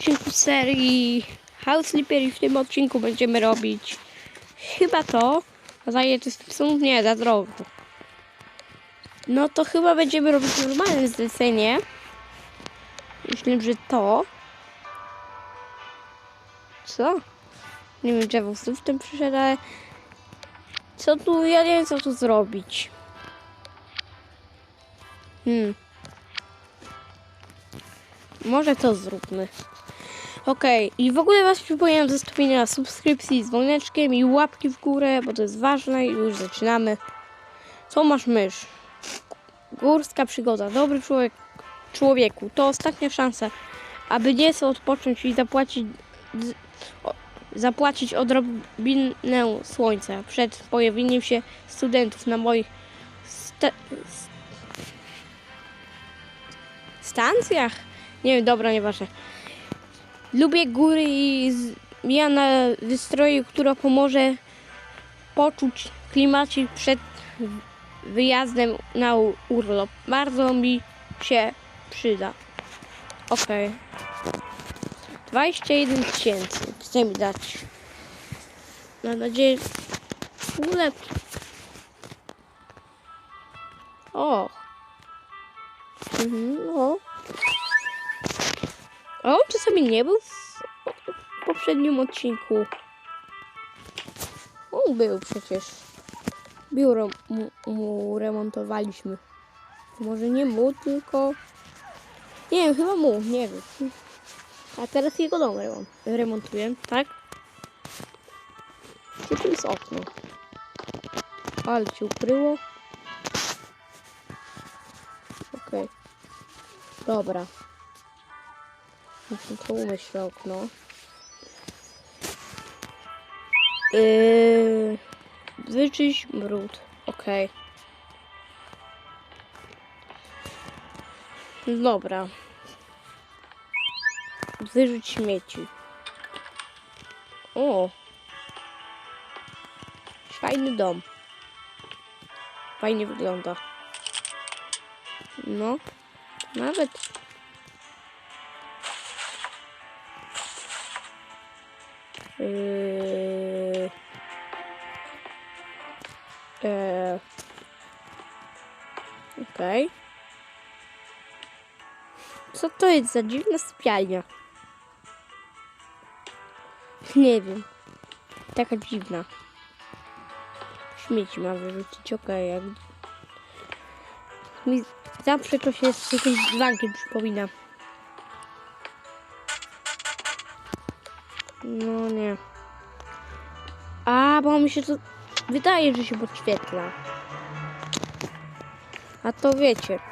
odcinku serii House i w tym odcinku będziemy robić chyba to, a za ile to jest są nie, za drogo. No to chyba będziemy robić normalne zlecenie. Myślę, że to. Co? Nie wiem, drzewo znów tym przyszedł, ale co tu, ja nie wiem co tu zrobić. Hmm. Może to zróbmy. Okej, i w ogóle Was przypominam o zostawienia subskrypcji z dzwoneczkiem i łapki w górę, bo to jest ważne i już zaczynamy. Co masz mysz? Górska przygoda. Dobry człowiek, człowieku, to ostatnia szansa, aby nieco odpocząć i zapłacić, zapłacić odrobinę słońca przed pojawieniem się studentów na moich sta, s- stacjach. Nie wiem, dobra, nieważne. Lubię góry i zmiana wystroju, która pomoże poczuć klimacie przed wyjazdem na urlop. Bardzo mi się przyda. Okej. 21 tysięcy. Chce mi dać. Mam nadzieję, ulepszy. O. Mhm, no. A on czasami nie był w poprzednim odcinku. On był przecież. Biuro mu, mu remontowaliśmy. Może nie mu, tylko... Nie wiem, chyba mu, nie wiem. A teraz jego dom remont, remontuję, tak? Gdzie tu jest okno? Ale ci ukryło. Okej. Dobra. Muszę to umyć to okno. Yy, wyczyść brud. Okej. Dobra. Wyrzuć śmieci. O. Fajny dom. Fajnie wygląda. No. Nawet Co to jest za dziwna sypialnia? Nie wiem. Taka dziwna. Śmieci ma wyrzucić, okej. jak... Mi zawsze to się z jakimś dzwonkiem przypomina. No nie. A, bo mi się to wydaje, że się podświetla. A to wiecie.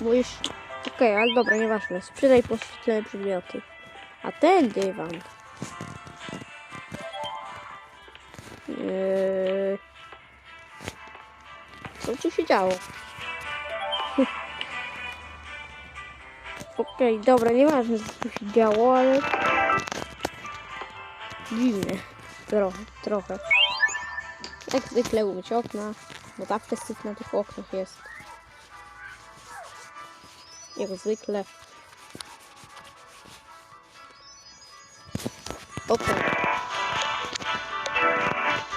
Bo. Okej, ale dobra, nieważne. Sprzedaj podświetlone przedmioty. A ten dywan... Yy... Co tu się działo? Okej, dobra, nieważne co tu się działo, ale... Dziwne. Trochę, trochę. Jak zwykle umyć okna, bo zawsze syf na tych oknach jest. Jak zwykle. Okej.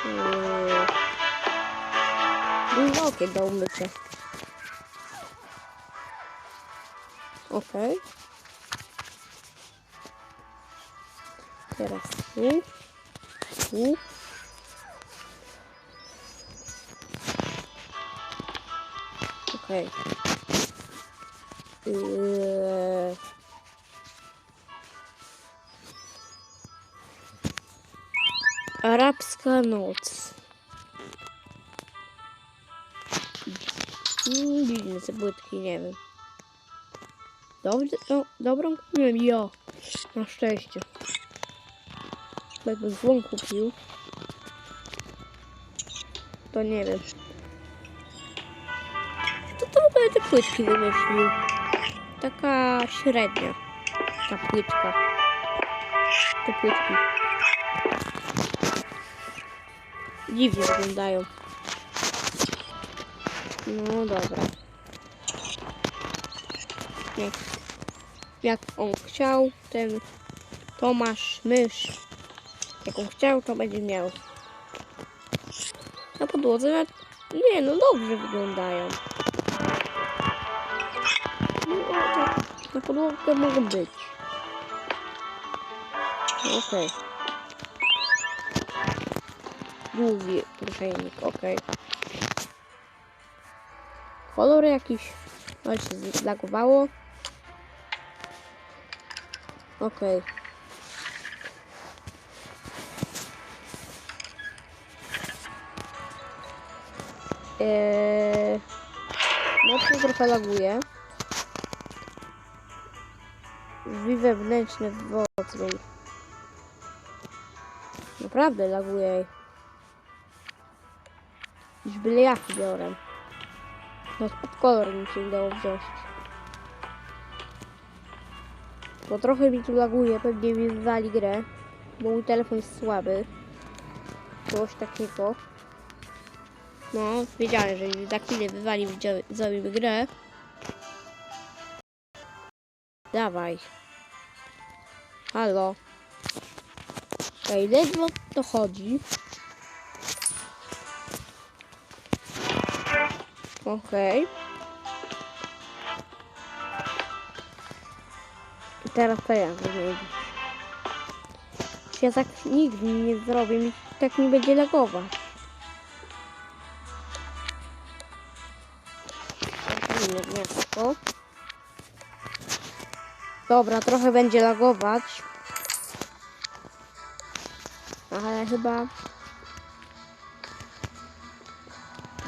Yy... Dużo okien do umycia. Okej. Teraz tu. Tu. Okej. Yy... Arabska noc. Mm, Dziwne płytki, nie wiem. Dobrze, no, dobrą kupiłem ja. Na szczęście. Jakbym złą kupił. To nie wiem. Kto to w ogóle te płytki wymyślił? Taka średnia. Ta płytka. Te płytki. Dziwnie wyglądają. No dobra. Jak, jak on chciał, ten Tomasz, mysz. Jak on chciał, to będzie miał. Na podłodze. Nie, no dobrze wyglądają. Podłodze mogą być. Okej. Długi ruszejnik, okej. Kolor jakiś. Ale się zlagowało. Okej. Eee, mocno trochę laguje. Drzwi wewnętrzne w. Naprawdę laguje. Już byle jaki biorę. No pod kolor mi się udało wziąć. Bo trochę mi tu laguje, pewnie mi wywali grę. Bo mój telefon jest słaby. Coś takiego. No, wiedziałem, że mi za chwilę wywali widzowie grę. Dawaj. Halo. Ej, ledwo to chodzi. Okej. I teraz to ja zrobię. Ja tak nigdy nie zrobię, mi tak nie będzie lagować. Zapalimy gniazdko. Dobra, trochę będzie lagować. Ale chyba...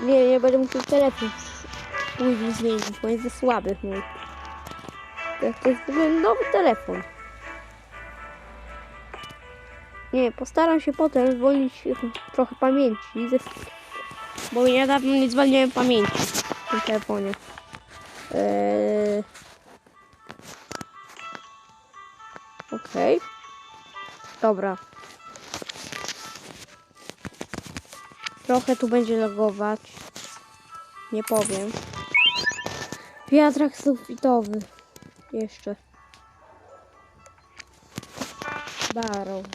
Nie, nie będę musiał telefon później zmienić, bo jest za słaby mój. To, jest nowy telefon. Nie, postaram się potem zwolnić trochę pamięci, bo niedawno nie zwalniałem pamięci w tym telefonie. Eee... Okej. Dobra. Trochę tu będzie logować. Nie powiem. Wiatrak sufitowy. Jeszcze. Barrow.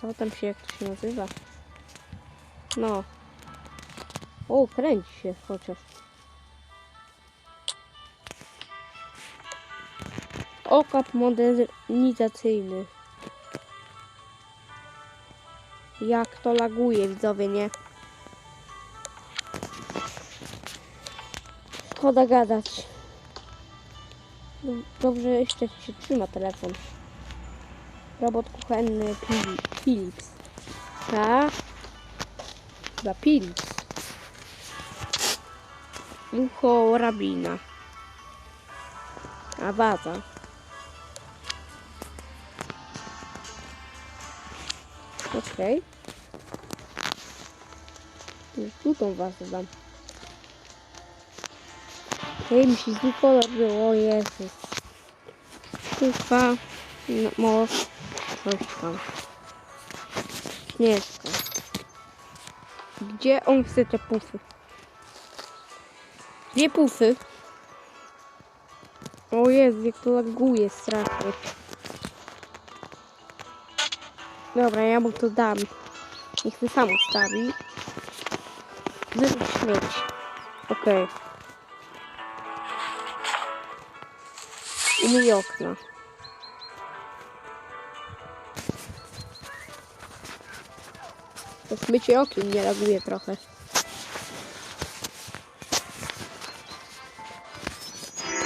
Co tam się, jak to się nazywa? No. O, kręci się chociaż. Okap modernizacyjny. Jak to laguje, widzowie, nie? Szkoda gadać. Dobrze jeszcze się trzyma telefon. Robot kuchenny Phili- Philips. Tak? Chyba Philips. Ucho rabina. A Okej. Już tu tą wazę dam. Ej, mi się zły kolor był, o Jezus. Kufa, no, mąż, coś tam. Śnieżka. Gdzie on chce te pufy? Dwie pufy. O Jezu, jak to laguje strasznie. Dobra, ja mu to dam. Niech ty sam ustawi. Wyrzuć śmieć. Okej. Umyj okna. To smycie okien nie laguje trochę.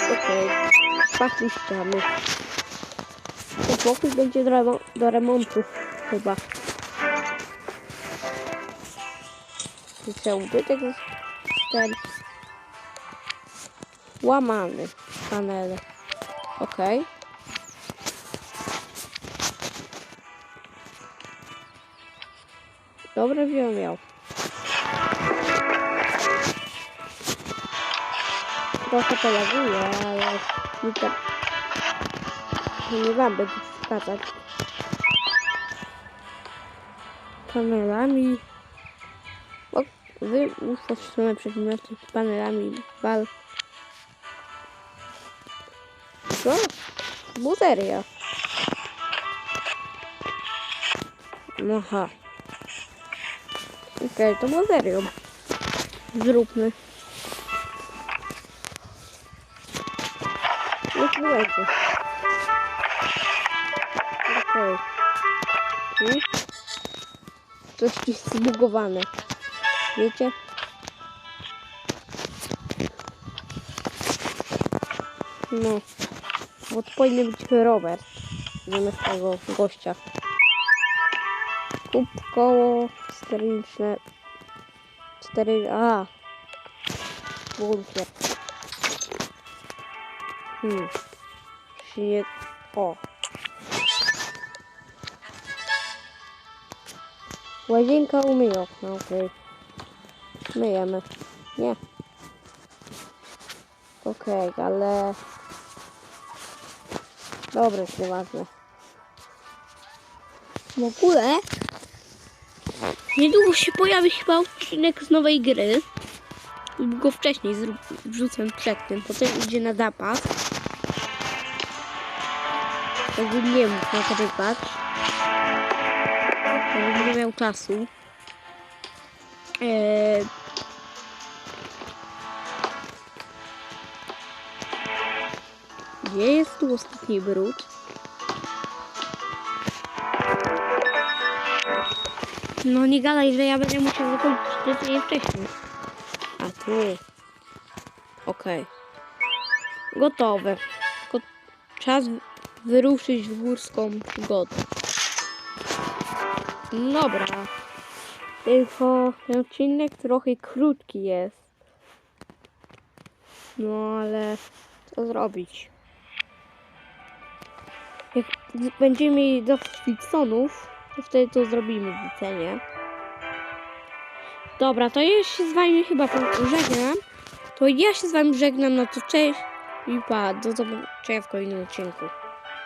Okej. Pachli ściany. Ten pokój będzie do, do remontu chyba. Jeszcze ubytek jest ten łamany panele. Okej. Dobre wziął miał. Trochę to laguje, ale nie tak. Nie wam będę przeszkadzać. Panelami. Wy ustawione przedmioty z panelami bal. Co? Buteria. Aha. Okej, to buterią. Zróbmy. Niech będzie. Okej. Okay. Coś jest zbugowane. Wiecie? No. Bo to powinien być Robert. Zamiast tego gościa. Kup koło sterylne. Steryl... A. Bunkier. Hmm. Się. O. Łazienka umyje okna, okej. Myjemy. Nie. Okej, ale... Dobra, jest nieważne. W ogóle... Niedługo się pojawi chyba odcinek z nowej gry. Lub go wcześniej wrzucę przed tym. Potem idzie na zapas. Jakbym nie mógł nagrywać. Jakbym nie miał czasu. Eee, Gdzie jest tu ostatni brud? No nie gadaj, że ja będę musiał zakończyć tydzień wcześniej. A tu. Okej. Gotowe. Tylko czas wyruszyć w górską przygodę. Dobra. Tylko ten odcinek trochę krótki jest. No ale co zrobić? Jak będziemy mieli dosyć Wilsonów, to wtedy to zrobimy w cenie. Dobra, to ja się z wami chyba żegnam. To ja się z wami żegnam na to cześć i pa, do zobaczenia w kolejnym odcinku.